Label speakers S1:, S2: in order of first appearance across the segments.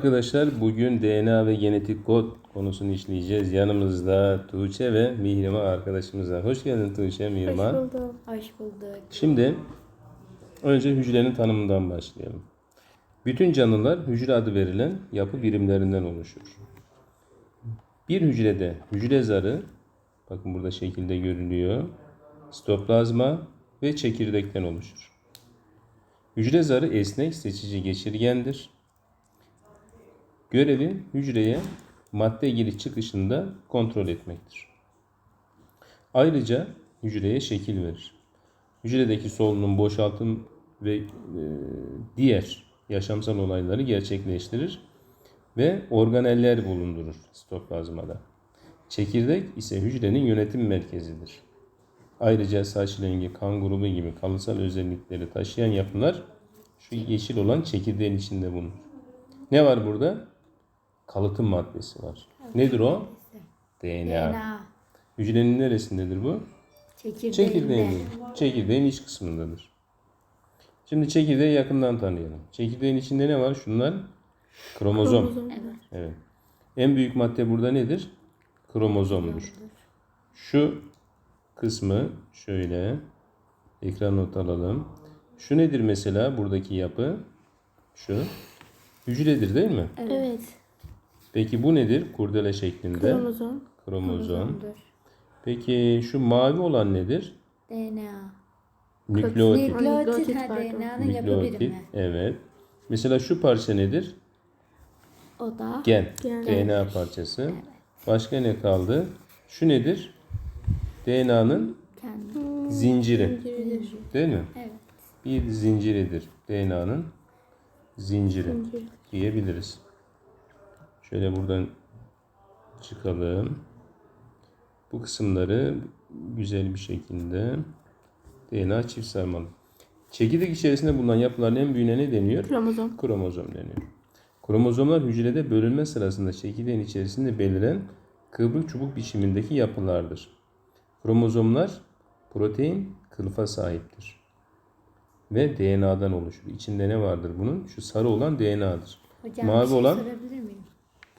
S1: Arkadaşlar bugün DNA ve genetik kod konusunu işleyeceğiz. Yanımızda Tuğçe ve Mihrimah arkadaşımız var. Hoş geldin Tuğçe, Mihrimah.
S2: bulduk.
S3: Hoş bulduk.
S1: Şimdi önce hücrenin tanımından başlayalım. Bütün canlılar hücre adı verilen yapı birimlerinden oluşur. Bir hücrede hücre zarı, bakın burada şekilde görülüyor, sitoplazma ve çekirdekten oluşur. Hücre zarı esnek seçici geçirgendir. Görevi hücreye madde giriş çıkışında kontrol etmektir. Ayrıca hücreye şekil verir. Hücredeki solunum, boşaltım ve e, diğer yaşamsal olayları gerçekleştirir ve organeller bulundurur sitoplazmada. Çekirdek ise hücrenin yönetim merkezidir. Ayrıca saç rengi, kan grubu gibi kalıtsal özellikleri taşıyan yapılar şu yeşil olan çekirdeğin içinde bulunur. Ne var burada? Kalıtım maddesi var. Nedir o? DNA.
S3: DNA.
S1: Hücrenin neresindedir bu?
S3: Çekirdeğinde.
S1: Çekirdeğin, çekirdeğin iç kısmındadır. Şimdi çekirdeği yakından tanıyalım. Çekirdeğin içinde ne var? Şunlar kromozom.
S3: Evet.
S1: Evet. En büyük madde burada nedir? Kromozomdur. Şu kısmı şöyle ekran not alalım. Şu nedir mesela buradaki yapı? Şu hücredir değil mi?
S2: Evet.
S1: Peki bu nedir? Kurdele şeklinde.
S2: Kromozom.
S1: Kromozom.
S3: Kromozomdur.
S1: Peki şu mavi olan nedir?
S3: DNA.
S1: Nükleotit.
S3: Nükleotit ha. DNA'nın yapı
S1: Nükleotit.
S3: birimi.
S1: Evet. Mesela şu parça nedir?
S3: O da
S1: Gen.
S2: Gen.
S1: DNA parçası. Başka ne kaldı? Şu nedir? DNA'nın
S3: kendi.
S1: zinciri.
S2: Zinciridir.
S1: Değil mi?
S3: Evet.
S1: Bir zinciridir. DNA'nın zinciri
S2: Zincir.
S1: diyebiliriz. Şöyle buradan çıkalım. Bu kısımları güzel bir şekilde DNA çift sarmalı. Çekirdek içerisinde bulunan yapıların en büyüğüne ne deniyor?
S2: Kromozom.
S1: Kromozom deniyor. Kromozomlar hücrede bölünme sırasında çekirdeğin içerisinde beliren kıvrık çubuk biçimindeki yapılardır. Kromozomlar protein kılıfa sahiptir. Ve DNA'dan oluşur. İçinde ne vardır bunun? Şu sarı olan DNA'dır.
S3: Hocam
S1: Mavi
S3: bir şey
S1: olan-
S3: sorabilir miyim?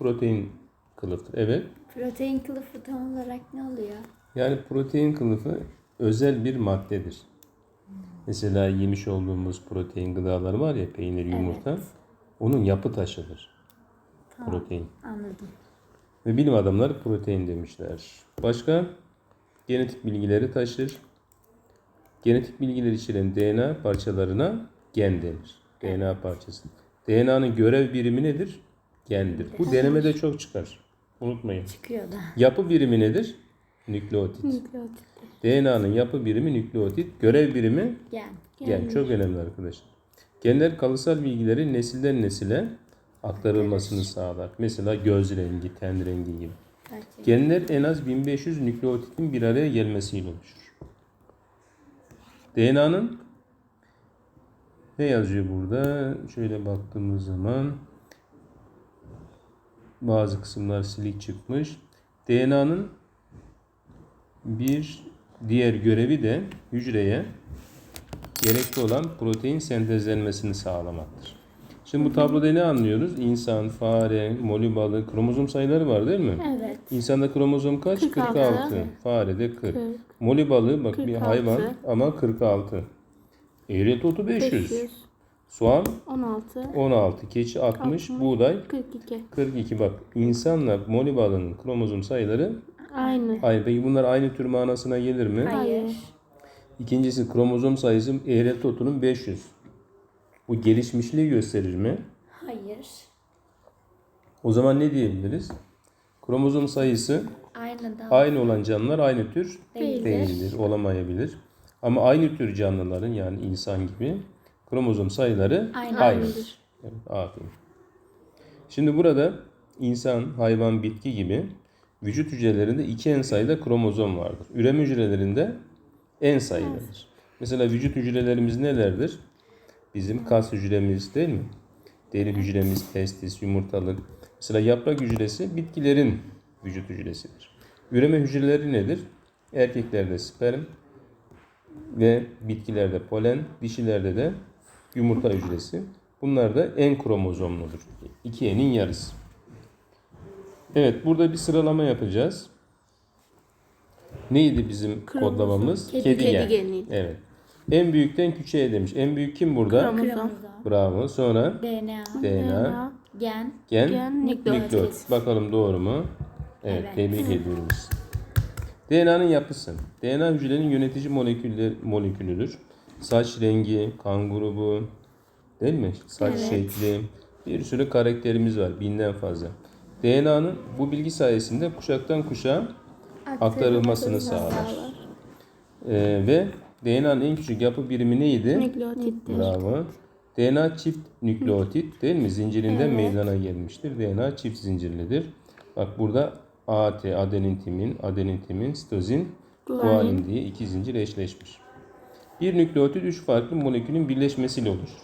S1: Protein kılıftır. Evet.
S3: Protein kılıfı tam olarak ne oluyor?
S1: Yani protein kılıfı özel bir maddedir. Mesela yemiş olduğumuz protein gıdaları var ya peynir, yumurta. Onun yapı taşıdır. Protein.
S3: Anladım.
S1: Ve bilim adamları protein demişler. Başka genetik bilgileri taşır. Genetik bilgiler içeren DNA parçalarına gen denir. DNA parçası. DNA'nın görev birimi nedir? Gendir. Bu denemede çok çıkar. Unutmayın.
S3: Çıkıyor da.
S1: Yapı birimi nedir? Nükleotit.
S2: Nükleotit.
S1: DNA'nın yapı birimi nükleotit. Görev birimi
S3: Gen.
S1: gen. Çok önemli arkadaşlar. Genler kalıtsal bilgilerin nesilden nesile aktarılmasını sağlar. Mesela göz rengi, ten rengi gibi.
S3: Gerçekten.
S1: Genler en az 1500 nükleotitin bir araya gelmesiyle oluşur. DNA'nın ne yazıyor burada? Şöyle baktığımız zaman bazı kısımlar silik çıkmış. DNA'nın bir diğer görevi de hücreye gerekli olan protein sentezlenmesini sağlamaktır. Şimdi bu tabloda ne anlıyoruz? İnsan, fare, moli balığı, kromozom sayıları var değil mi?
S3: Evet.
S1: İnsanda kromozom kaç?
S2: 46.
S1: 46. Farede 40.
S2: 40.
S1: Moli balığı bak bir
S2: 46.
S1: hayvan ama 46. Eğreti otu 500.
S2: 500.
S1: Soğan
S2: 16.
S1: 16. Keçi 60.
S2: 60.
S1: Buğday
S2: 42.
S1: 42. Bak insanla moli balığının kromozom sayıları
S2: Aynı.
S1: aynı. Peki bunlar aynı tür manasına gelir mi?
S3: Hayır.
S1: İkincisi kromozom sayısı eğreti otunun 500. Bu gelişmişliği gösterir mi?
S3: Hayır.
S1: O zaman ne diyebiliriz? Kromozom sayısı
S3: Aynı da
S1: aynı olan canlılar aynı tür
S3: değildir.
S1: değildir, olamayabilir. Ama aynı tür canlıların yani insan gibi kromozom sayıları
S3: Aynı.
S1: aynıdır. Evet, aferin. Şimdi burada insan, hayvan, bitki gibi vücut hücrelerinde iki en sayıda kromozom vardır. Üreme hücrelerinde en sayıdadır. Mesela vücut hücrelerimiz nelerdir? Bizim kas hücremiz değil mi? Deri hücremiz, testis, yumurtalık. Mesela yaprak hücresi bitkilerin vücut hücresidir. Üreme hücreleri nedir? Erkeklerde sperm ve bitkilerde polen, dişilerde de yumurta hücresi. Bunlar da en kromozomludur. 2N'in yarısı. Evet burada bir sıralama yapacağız. Neydi bizim
S2: Kromozom.
S1: kodlamamız?
S3: Kedi-
S1: Kedigen.
S2: kedigenin.
S1: Evet. En büyükten küçüğe demiş. En büyük kim burada?
S2: Kromozom.
S1: Bravo. Sonra
S3: DNA.
S1: DNA,
S3: Gen.
S1: gen,
S2: Gen,
S3: nükleotit.
S1: nükleotit. Bakalım doğru mu? Evet,
S3: Evet.
S1: tebrik ediyoruz. DNA'nın yapısı. DNA hücrenin yönetici moleküller, molekülüdür. Saç rengi, kan grubu, değil mi? Saç
S3: Evet.
S1: şekli, bir sürü karakterimiz var, binden fazla. DNA'nın bu bilgi sayesinde kuşaktan kuşağa aktarılmasını sağlar. Ee, ve DNA'nın en küçük yapı birimi neydi?
S2: Nükleotittir.
S1: Bravo. DNA çift nükleotit değil mi? Zincirinden meydana gelmiştir. DNA çift zincirlidir. Bak burada AT, adenin timin, adenin timin, sitozin,
S2: Guanin.
S1: guanin diye iki zincir eşleşmiş. Bir nükleotit üç farklı molekülün birleşmesiyle oluşur.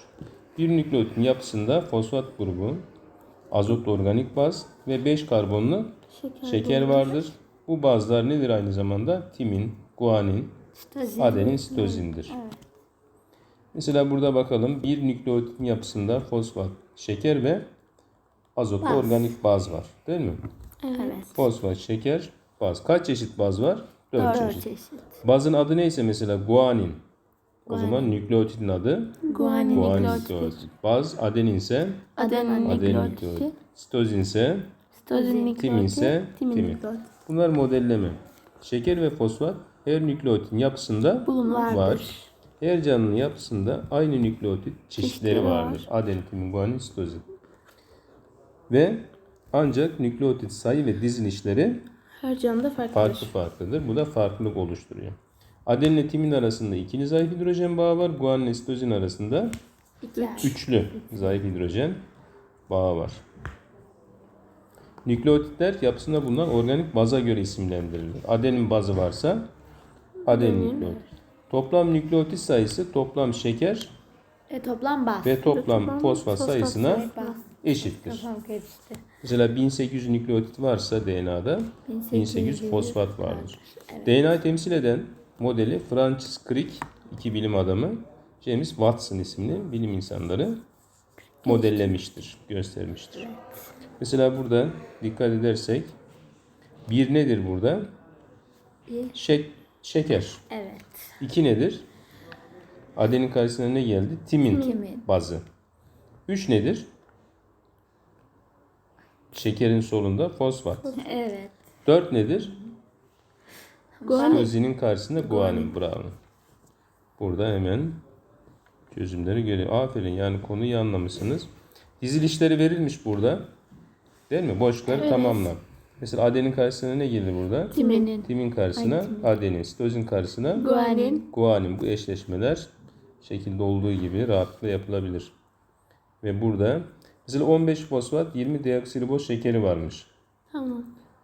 S1: Bir nükleotitin yapısında fosfat grubu, azotlu organik baz ve 5 karbonlu
S2: Şeker.
S1: şeker vardır. Bu bazlar nedir aynı zamanda? Timin, guanin,
S3: Sitozin.
S1: adenin, sitozindir. Mesela burada bakalım bir nükleotitin yapısında fosfat, şeker ve azotlu
S3: Baz.
S1: organik baz var. Değil mi?
S3: Evet.
S1: Fosfat, şeker, baz. Kaç çeşit baz var? 4
S3: Dört
S1: çeşit.
S3: çeşit.
S1: Bazın adı neyse mesela guanin. O zaman nükleotitin adı
S2: Guanin nükleotit.
S1: Baz adenin ise
S2: Adenin
S1: nükleotit. Sitozin ise
S2: Sitozin
S1: timin
S2: nükleotit.
S1: ise
S2: Timin
S1: timin. Bunlar modelleme. Şeker ve fosfat her nükleotitin yapısında
S2: Bulunur.
S1: var. Her canlının yapısında aynı nükleotit çeşitleri vardır. Adenin, timin, guanin, sitozin. Ve ancak nükleotit sayı ve dizilişleri
S2: Her canlıda farklıdır.
S1: farklı farklıdır. Bu da farklılık oluşturuyor. Adenin ile timin arasında ikili zayıf hidrojen bağı var. Guanin ile sitozin arasında
S3: İki.
S1: üçlü zayıf hidrojen bağı var. Nükleotitler yapısında bulunan organik baza göre isimlendirilir. Adenin bazı varsa adenin nükleotit. Toplam nükleotit sayısı toplam şeker
S3: E, toplam baz.
S1: ve toplam
S2: Toplam
S1: fosfat
S2: fosfat
S1: sayısına
S2: sayısı.
S3: Baz.
S1: eşittir.
S3: Karıştı.
S1: Mesela 1800 nükleotit varsa DNA'da 1800 fosfat vardır. DNA'yı temsil eden modeli Francis Crick, iki bilim adamı, James Watson isimli bilim insanları modellemiştir, göstermiştir. Mesela burada dikkat edersek bir nedir burada?
S3: Bir.
S1: Şek, şeker.
S3: Evet.
S1: İki nedir? Adenin karşısına ne geldi? Timin,
S3: Timin.
S1: bazı. Üç nedir? Şekerin solunda fosfat.
S3: Evet.
S1: Dört nedir?
S2: Guanin.
S1: Sitozinin karşısında guanin. Bravo. Burada hemen çözümleri görüyor. Aferin yani konuyu anlamışsınız. Dizilişleri verilmiş burada. Değil mi? Boşlukları tamamla. Mesela adenin karşısına ne gelir burada?
S3: Timinin.
S1: Timin karşısına adenin. Sitozin karşısına
S2: Guanin.
S1: guanin. Bu eşleşmeler şekilde olduğu gibi rahatlıkla yapılabilir. Ve burada mesela 15 fosfat 20 deoksiriboz şekeri varmış.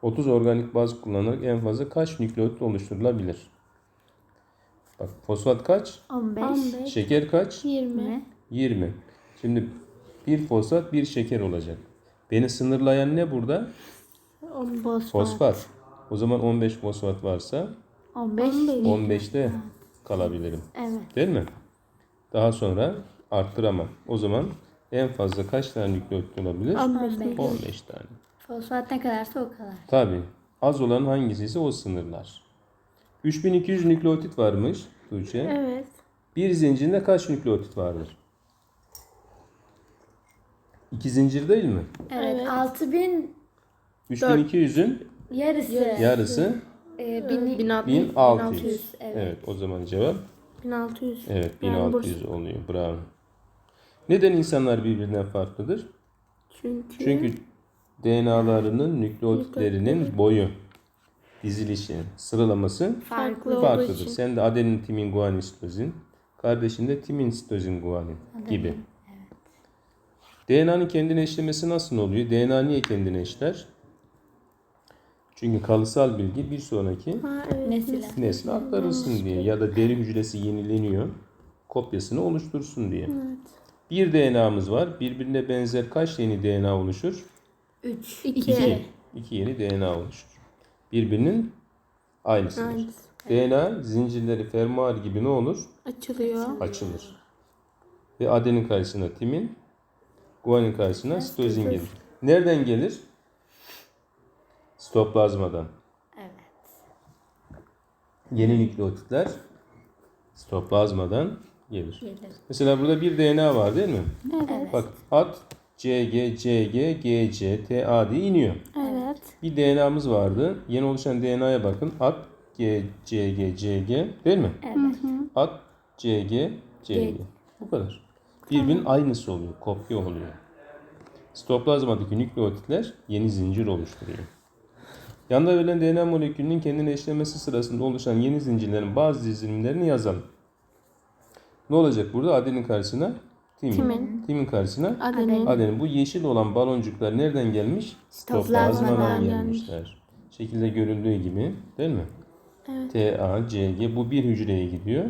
S2: Tamam.
S1: 30 organik baz kullanarak en fazla kaç nükleotit oluşturulabilir? Bak fosfat kaç?
S3: 15.
S2: 15.
S1: Şeker kaç?
S2: 20.
S1: 20. Şimdi bir fosfat bir şeker olacak. Beni sınırlayan ne burada?
S2: 10 fosfat.
S1: Fosfat. O zaman 15 fosfat varsa
S3: 15.
S1: 15'te kalabilirim.
S3: Evet.
S1: Değil mi? Daha sonra arttıramam. O zaman en fazla kaç tane nükleotit olabilir?
S2: 15.
S3: 15.
S1: 15 tane.
S3: Fosfat ne kadarsa o kadar.
S1: Tabi. Az olan hangisi ise o sınırlar. 3200 nükleotit varmış Tuğçe.
S2: Evet.
S1: Bir zincirde kaç nükleotit vardır? İki zincir değil mi?
S3: Evet.
S2: Evet.
S3: 6000
S1: 3200'ün
S3: yarısı.
S1: yarısı
S3: E, bin,
S2: 1600.
S1: 1600.
S3: Evet.
S1: Evet o zaman cevap
S2: 1600.
S1: evet
S2: Yani
S1: 1600 oluyor. Bravo. Neden insanlar birbirinden farklıdır?
S2: Çünkü,
S1: Çünkü DNA'larının nükleotitlerinin boyu, dizilişi, sıralaması
S2: farklı
S1: farklıdır.
S2: için.
S1: Sen de adenin, timin, guanin, sitozin. Kardeşin de timin, sitozin, guanin gibi. DNA'nın kendine eşlemesi nasıl oluyor? DNA niye kendine eşler? Çünkü kalısal bilgi bir sonraki
S2: Ha, evet.
S3: Nesile.
S1: nesle aktarılsın diye ya da deri hücresi yenileniyor, kopyasını oluştursun diye.
S2: Evet.
S1: Bir DNA'mız var. Birbirine benzer kaç yeni DNA oluşur?
S3: 3.
S2: 2.
S1: İki. İki yeni DNA oluşur. Birbirinin aynısıdır.
S2: Aynısı.
S1: DNA zincirleri fermuar gibi ne olur?
S2: Açılıyor.
S1: Açılır. Ve adenin karşısına timin, Guanin karşısına sitozin gelir. Nereden gelir? Sitoplazmadan.
S3: Evet.
S1: Yeni nükleotitler sitoplazmadan gelir.
S3: Gelir.
S1: Mesela burada bir DNA var değil mi?
S3: Evet.
S1: Bak at CG, CG, GC, TA diye iniyor.
S2: Evet.
S1: Bir DNA'mız vardı. Yeni oluşan DNA'ya bakın. At G, CG, CG değil mi?
S3: Evet.
S1: At CG, CG. Bu kadar. Birbirinin aynısı oluyor. Kopya oluyor. Sitoplazmadaki nükleotitler yeni zincir oluşturuyor. Yanda verilen DNA molekülünün kendini eşlemesi sırasında oluşan yeni zincirlerin bazı dizilimlerini yazalım. Ne olacak burada? Adenin karşısına timin.
S2: Timin.
S1: Timin karşısına
S2: Adenin.
S1: adenin. Bu yeşil olan baloncuklar nereden gelmiş?
S3: Sitoplazmadan
S1: Sitoplazmadan
S2: gelmiş.
S1: gelmişler. Şekilde görüldüğü gibi değil mi?
S2: Evet.
S1: T, A, C, G bu bir hücreye gidiyor.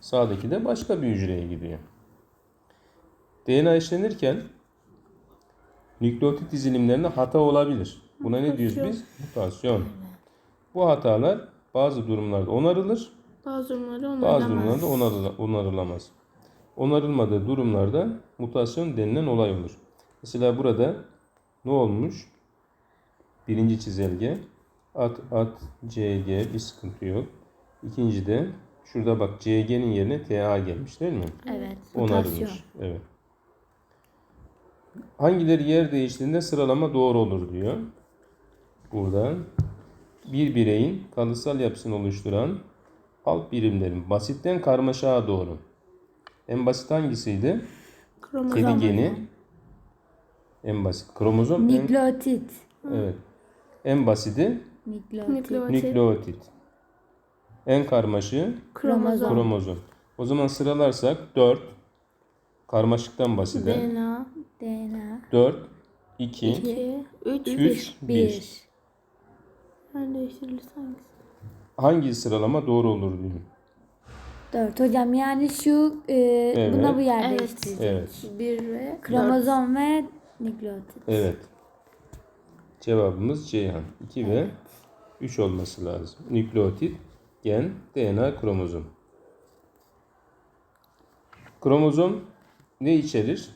S1: Sağdaki de başka bir hücreye gidiyor. DNA işlenirken nükleotit dizilimlerinde hata olabilir. Buna ne diyoruz biz? Mutasyon. Bu hatalar bazı durumlarda onarılır,
S2: Bazı durumlarda
S1: bazı
S2: onarılamaz.
S1: durumlarda onarıla- onarılamaz. Onarılmadığı durumlarda mutasyon denilen olay olur. Mesela burada ne olmuş? Birinci çizelge at at CG bir sıkıntı yok. İkinci de şurada bak CG'nin yerine TA gelmiş değil mi?
S3: Evet. Mutasyon.
S1: Onarılmış. Evet. Hangileri yer değiştiğinde sıralama doğru olur diyor. Burada bir bireyin kalıtsal yapısını oluşturan alt birimlerin basitten karmaşaya doğru. En basit hangisiydi?
S2: Kromozom.
S1: Kedi geni. En basit. Kromozom. En,
S3: Nükleotit.
S1: evet. En basiti
S3: Nükleotit.
S2: Nükleotit.
S1: En karmaşığı
S2: Kromozom.
S1: kromozom. O zaman sıralarsak 4 karmaşıktan basite.
S2: DNA.
S3: DNA.
S1: 4 2
S2: 2. 3.
S1: 3 1.
S3: 1.
S2: Ben hangisi?
S1: Hangi sıralama doğru olur diyor.
S3: 4. Hocam yani şu e, buna bu yer
S2: Evet.
S3: değiştirecek.
S1: Evet.
S2: 1 ve
S3: Kromozom ve nükleotit.
S1: Evet. Cevabımız Ceyhan. 2 ve 3 olması lazım. Nükleotit, gen, DNA, kromozom. Kromozom ne içerir?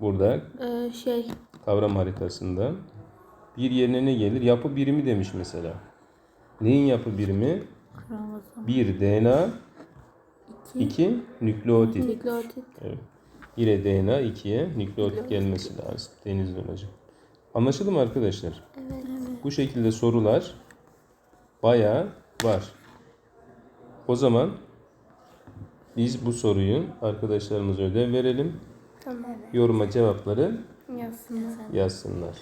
S1: Burada
S2: Ee, şey.
S1: kavram haritasında bir yerine ne gelir? Yapı birimi demiş mesela. Neyin yapı birimi?
S3: Kromozom.
S1: 1 DNA, 2 nükleotit.
S2: Nükleotit.
S1: Evet. Yine DNA 2'ye nükleotit gelmesi lazım. Denizli olacak. Anlaşıldı mı arkadaşlar?
S2: Evet.
S1: Bu şekilde sorular bayağı var. O zaman biz bu soruyu arkadaşlarımıza ödev verelim.
S2: Tamam.
S1: Yoruma cevapları
S2: Yazsınlar.
S1: yazsınlar.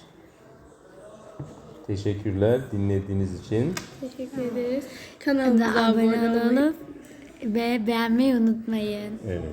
S1: Teşekkürler dinlediğiniz için.
S2: Teşekkür ederiz.
S3: Kanalımıza abone olup ve beğenmeyi unutmayın.
S1: Evet.